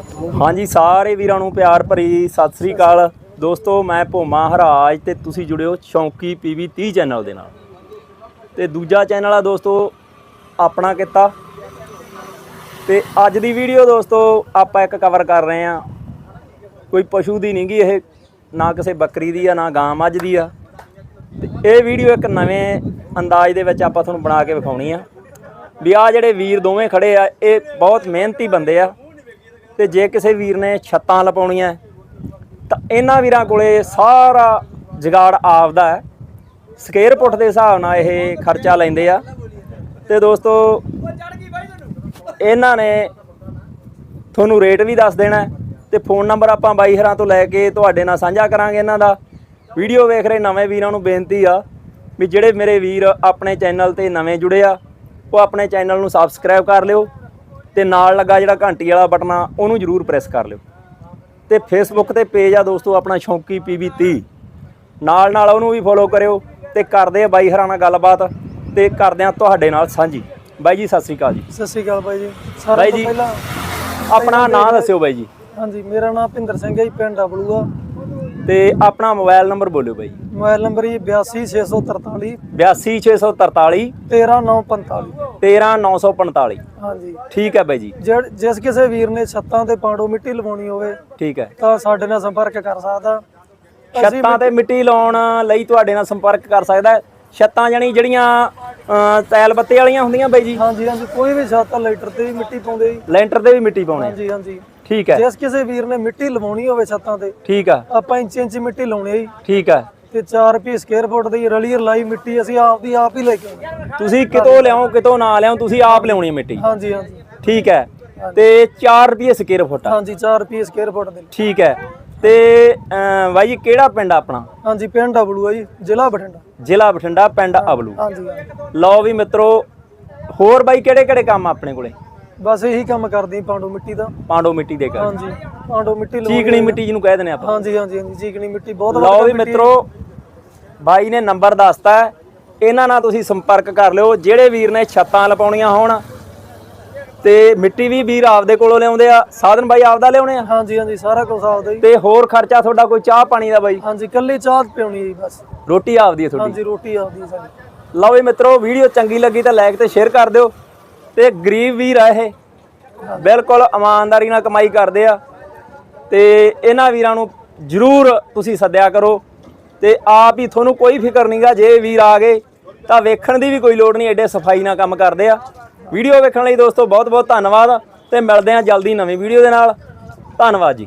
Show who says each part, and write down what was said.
Speaker 1: ਹਾਂਜੀ, ਸਾਰੇ ਵੀਰਾਂ ਨੂੰ ਪਿਆਰ ਭਰੀ ਸਤਿ ਸ੍ਰੀ ਅਕਾਲ। ਦੋਸਤੋ, ਮੈਂ ਭੋਮਾ ਹਰਾਜ ਤੇ ਤੁਸੀਂ ਜੁੜਿਓ ਸ਼ੌਂਕੀ ਪੀਵੀ 30 ਚੈਨਲ ਦੇ ਨਾਲ। ਤੇ ਦੂਜਾ ਚੈਨਲ ਆ ਦੋਸਤੋ, ਆਪਣਾ ਕੀਤਾ। ਤੇ ਅੱਜ ਦੀ ਵੀਡੀਓ ਦੋਸਤੋ, ਆਪਾਂ ਇੱਕ ਕਵਰ ਕਰ ਰਹੇ ਆ ਕੋਈ ਪਸ਼ੂ ਦੀ ਨਹੀਂਗੀ ਇਹ, ਨਾ ਕਿਸੇ ਬੱਕਰੀ ਦੀ ਆ, ਨਾ ਗਾਂ ਮੱਝ ਦੀ ਆ। ਤੇ ਇਹ ਵੀਡੀਓ ਇੱਕ ਨਵੇਂ ਅੰਦਾਜ਼ ਦੇ ਵਿੱਚ ਆਪਾਂ ਤੁਹਾਨੂੰ ਬਣਾ ਕੇ ਵਿਖਾਉਣੀ ਆ। ਵੀ ਆ ਜਿਹੜੇ ਵੀਰ ਦੋਵੇਂ ਖੜੇ ਆ, ਇਹ ਬਹੁਤ ਮਿਹਨਤੀ ਬੰਦੇ ਆ। ਤੇ ਜੇ ਕਿਸੇ ਵੀਰ ਨੇ ਛੱਤਾਂ ਲਪਾਉਣੀਆਂ ਤਾਂ ਇਹਨਾਂ ਵੀਰਾਂ ਕੋਲੇ ਸਾਰਾ ਜਗਾੜ ਆਪਦਾ ਹੈ। ਸਕੁਅਰ ਫੁੱਟ ਦੇ ਹਿਸਾਬ ਨਾਲ ਇਹ ਖਰਚਾ ਲੈਂਦੇ ਆ। ਤੇ ਦੋਸਤੋ, ਇਹਨਾਂ ਨੇ ਤੁਹਾਨੂੰ ਰੇਟ ਵੀ ਦੱਸ ਦੇਣਾ ਹੈ ਤੇ ਫੋਨ ਨੰਬਰ ਆਪਾਂ ਬਾਈ ਹਰਾਂ ਤੋਂ ਲੈ ਕੇ ਤੁਹਾਡੇ ਨਾਲ ਸਾਂਝਾ ਕਰਾਂਗੇ ਇਹਨਾਂ ਦਾ। ਵੀਡੀਓ ਵੇਖ ਰਹੇ ਨਵੇਂ ਵੀਰਾਂ ਨੂੰ ਬੇਨਤੀ ਆ ਵੀ ਜਿਹੜੇ ਮੇਰੇ ਵੀਰ ਆਪਣੇ ਚੈਨਲ ਤੇ ਨਵੇਂ ਜੁੜੇ ਆ, ਉਹ ਆਪਣੇ ਚੈਨਲ ਨੂੰ ਸਬਸਕ੍ਰਾਈਬ ਕਰ ਲਿਓ। ਤੇ ਨਾਲ ਲੱਗਾ ਜਿਹੜਾ ਘੰਟੀ ਵਾਲਾ ਬਟਨ ਆ ਉਹਨੂੰ ਜਰੂਰ ਪ੍ਰੈਸ ਕਰ ਲਿਓ। ਤੇ ਫੇਸਬੁੱਕ ਤੇ ਪੇਜ ਆ ਦੋਸਤੋ ਆਪਣਾ ਸ਼ੌਂਕੀ ਪੀਵੀ 30 ਨਾਲ ਨਾਲ ਉਹਨੂੰ ਵੀ ਫੋਲੋ ਕਰਿਓ ਤੇ ਕਰਦੇ ਆ ਬਾਈ ਹਰਾਂ ਨਾਲ ਗੱਲਬਾਤ ਤੇ ਕਰਦੇ ਆ ਤੁਹਾਡੇ ਨਾਲ ਸਾਂਝੀ। ਬਾਈ ਜੀ ਸਤਿ ਸ੍ਰੀ ਅਕਾਲ ਜੀ।
Speaker 2: ਸਤਿ ਸ਼੍ਰੀ ਅਕਾਲ ਬਾਈ ਜੀ। ਸਾਰਿਆਂ ਤੋਂ। ਪਹਿਲਾਂ
Speaker 1: ਆਪਣਾ ਨਾਮ ਦੱਸਿਓ ਬਾਈ ਜੀ।
Speaker 2: ਹਾਂਜੀ ਮੇਰਾ ਨਾਮ ਭਿੰਦਰ ਸਿੰਘ ਹੈ ਜੀ ਪਿੰਡ ਡਬਲੂਆ
Speaker 1: ਤੇ ਆਪਣਾ ਮੋਬਾਈਲ ਨੰਬਰ ਬੋਲਿਓ ਬਾਈ
Speaker 2: ਮੋਬਾਈਲ ਨੰਬਰ ਜੀ 82643
Speaker 1: 82643
Speaker 2: 13945
Speaker 1: 13945
Speaker 2: ਹਾਂਜੀ।
Speaker 1: ਠੀਕ ਹੈ ਬਾਈ ਜੀ।
Speaker 2: ਜਿਸ ਕਿਸੇ ਵੀਰ ਨੇ ਛੱਤਾਂ ਤੇ ਪਾਂਡੋ ਮਿੱਟੀ ਲਵਾਉਣੀ ਹੋਵੇ
Speaker 1: ਠੀਕ ਹੈ।
Speaker 2: ਤਾਂ ਸਾਡੇ ਨਾਲ ਸੰਪਰਕ ਕਰ ਸਕਦਾ।
Speaker 1: ਛੱਤਾਂ ਤੇ ਮਿੱਟੀ ਲਾਉਣ ਲਈ ਤੁਹਾਡੇ ਨਾਲ ਸੰਪਰਕ ਕਰ ਸਕਦਾ ਹੈ। ਛੱਤਾਂ ਜਾਨੀ ਜਿਹੜੀਆਂ ਤੈਲ ਬੱਤੇ ਵਾਲੀਆਂ ਹੁੰਦੀਆਂ ਬਾਈ ਜੀ।
Speaker 2: ਹਾਂਜੀ ਹਾਂਜੀ ਕੋਈ ਵੀ ਛੱਤ ਲੈਟਰ ਤੇ ਵੀ ਮਿੱਟੀ ਪਾਉਂਦੇ ਜੀ।
Speaker 1: ਲੈਂਟਰ ਤੇ ਵੀ ਮਿੱਟੀ ਪਾਉਣੇ ਆ।
Speaker 2: ਹਾਂਜੀ ਹਾਂਜੀ।
Speaker 1: ਠੀਕ ਹੈ।
Speaker 2: ਜਿਸ ਕਿਸੇ ਵੀਰ ਨੇ ਮਿੱਟੀ ਲਵਾਉਣੀ ਹੋਵੇ ਛੱਤਾਂ ਤੇ
Speaker 1: ਠੀਕ ਆ
Speaker 2: ਆਪਾਂ ਇੰਚ ਇੰਚ ਮਿੱਟੀ ਲਾਉਣੀ ਹੈ ਜੀ।
Speaker 1: ਠੀਕ ਆ
Speaker 2: ਤੇ 4 ਰੁਪਏ ਸਕੁਅਰ ਫੁੱਟ ਦੀ ਰਲੀ ਰਲਾਈ ਮਿੱਟੀ ਅਸੀਂ ਆਪ ਦੀ ਆਪ ਹੀ ਲੈ ਕੇ ਹਾਂ।
Speaker 1: ਤੁਸੀਂ ਕਿਤੋਂ ਲਿਆਓ ਕਿਤੋਂ ਨਾ ਲਿਆਓ ਤੁਸੀਂ ਆਪ ਲਿਆਉਣੀ ਹੈ ਮਿੱਟੀ।
Speaker 2: ਹਾਂਜੀ ਹਾਂਜੀ।
Speaker 1: ਠੀਕ ਹੈ। ਤੇ 4 ਰੁਪਏ ਸਕੁਅਰ ਫੁੱਟ।
Speaker 2: ਹਾਂਜੀ 4 ਰੁਪਏ ਸਕੁਅਰ ਫੁੱਟ ਦੇ।
Speaker 1: ਠੀਕ ਹੈ। ਤੇ ਬਾਈ ਜੀ ਕਿਹੜਾ ਪਿੰਡ ਆਪਣਾ?
Speaker 2: ਹਾਂਜੀ ਪਿੰਡ ਡਬਲੂ ਆ ਜੀ ਜ਼ਿਲ੍ਹਾ ਬਠਿੰਡਾ।
Speaker 1: ਜ਼ਿਲ੍ਹਾ ਬਠਿੰਡਾ ਪਿੰਡ ਅਬਲੂ।
Speaker 2: ਹਾਂਜੀ।
Speaker 1: ਲਓ ਵੀ ਮਿੱਤਰੋ ਹੋਰ ਬਾਈ ਕਿਹੜੇ ਕਿਹੜੇ ਕੰਮ ਆਪਣੇ ਕੋਲੇ?
Speaker 2: ਬਸ ਇਹੀ ਕੰਮ ਕਰਦੀ ਹਾਂ ਪਾਂਡੂ ਮਿੱਟੀ ਦਾ।
Speaker 1: ਪਾਂਡੋ ਮਿੱਟੀ ਦੇ ਕਰ
Speaker 2: ਹਾਂਜੀ ਪਾਂਡੂ ਮਿੱਟੀ ਲਵਾਉਣੀ
Speaker 1: ਚੀਕਣੀ ਮਿੱਟੀ ਜਿਹਨੂੰ ਕਹਿ ਦਿੰਦੇ ਆਪਾਂ।
Speaker 2: ਹਾਂਜੀ ਹਾਂਜੀ ਹਾਂਜੀ ਚੀਕਣੀ ਮਿੱਟੀ ਬਹੁਤ
Speaker 1: ਲਓ ਵੀ ਮਿੱਤਰੋ ਬਾਈ ਨੇ ਨੰਬਰ ਦੱਸਤਾ ਹੈ। ਇਹਨਾਂ ਨਾਲ ਤੁਸੀਂ ਸੰਪਰਕ ਕਰ ਲਿਓ ਜਿਹੜੇ ਵੀਰ ਨੇ ਛੱਤਾਂ ਲਪਾਉਣੀਆਂ ਹੋਣ ਤੇ ਮਿੱਟੀ ਵੀ ਵੀਰ ਆਪਦੇ ਕੋਲੋਂ ਲਿਆਉਂਦੇ ਆ। ਸਾਧਨ ਬਾਈ ਆਪਦਾ ਲਿਆਉਣੇ ਆ?
Speaker 2: ਹਾਂਜੀ ਹਾਂਜੀ ਸਾਰਾ ਕੁਝ ਆਪਦਾ ਜੀ
Speaker 1: ਤੇ ਹੋਰ ਖਰਚਾ ਤੁਹਾਡਾ ਕੋਈ ਚਾਹ ਪਾਣੀ ਦਾ ਬਾਈ?
Speaker 2: ਹਾਂਜੀ ਕੱਲੀ ਚਾਹ ਪਿਉਣੀ ਜੀ ਬਸ।
Speaker 1: ਰੋਟੀ ਆਪਦੀ ਹੈ ਤੁਹਾਡੀ।
Speaker 2: ਹਾਂਜੀ ਰੋਟੀ ਆਪਦੀ ਸਾਡੀ
Speaker 1: ਲਓ ਵੀ ਮਿੱਤਰੋ ਵੀਡੀਓ ਚੰਗੀ ਲੱਗੀ ਤਾਂ ਲਾਈਕ ਤੇ ਸ਼ੇਅਰ ਕਰ ਦਿਓ। ਤੇ ਗਰੀਬ ਵੀਰ ਆ ਇਹ। ਬਿਲਕੁਲ ਇਮਾਨਦਾਰੀ ਨਾਲ ਕਮਾਈ ਕਰਦੇ ਆ। ਤੇ ਇਹਨਾਂ ਵੀਰਾਂ ਨੂੰ ਜਰੂਰ ਤੁਸੀਂ ਸੱਦਿਆ ਕਰੋ। ਤੇ ਆਪ ਹੀ ਤੁਹਾਨੂੰ ਕੋਈ ਫਿਕਰ ਨਹੀਂਗਾ ਜੇ ਵੀਰ ਆ ਗਏ, ਤਾਂ ਵੇਖਣ ਦੀ ਵੀ ਕੋਈ ਲੋੜ ਨਹੀਂ, ਐਡੇ ਸਫ਼ਾਈ ਨਾਲ ਕੰਮ ਕਰਦੇ ਆ। ਵੀਡੀਓ ਵੇਖਣ ਲਈ ਦੋਸਤੋ ਬਹੁਤ ਬਹੁਤ ਧੰਨਵਾਦ। ਤੇ ਮਿਲਦੇ ਆ ਜਲਦੀ ਨਵੀਂ ਵੀਡੀਓ ਦੇ ਨਾਲ। ਧੰਨਵਾਦ ਜੀ।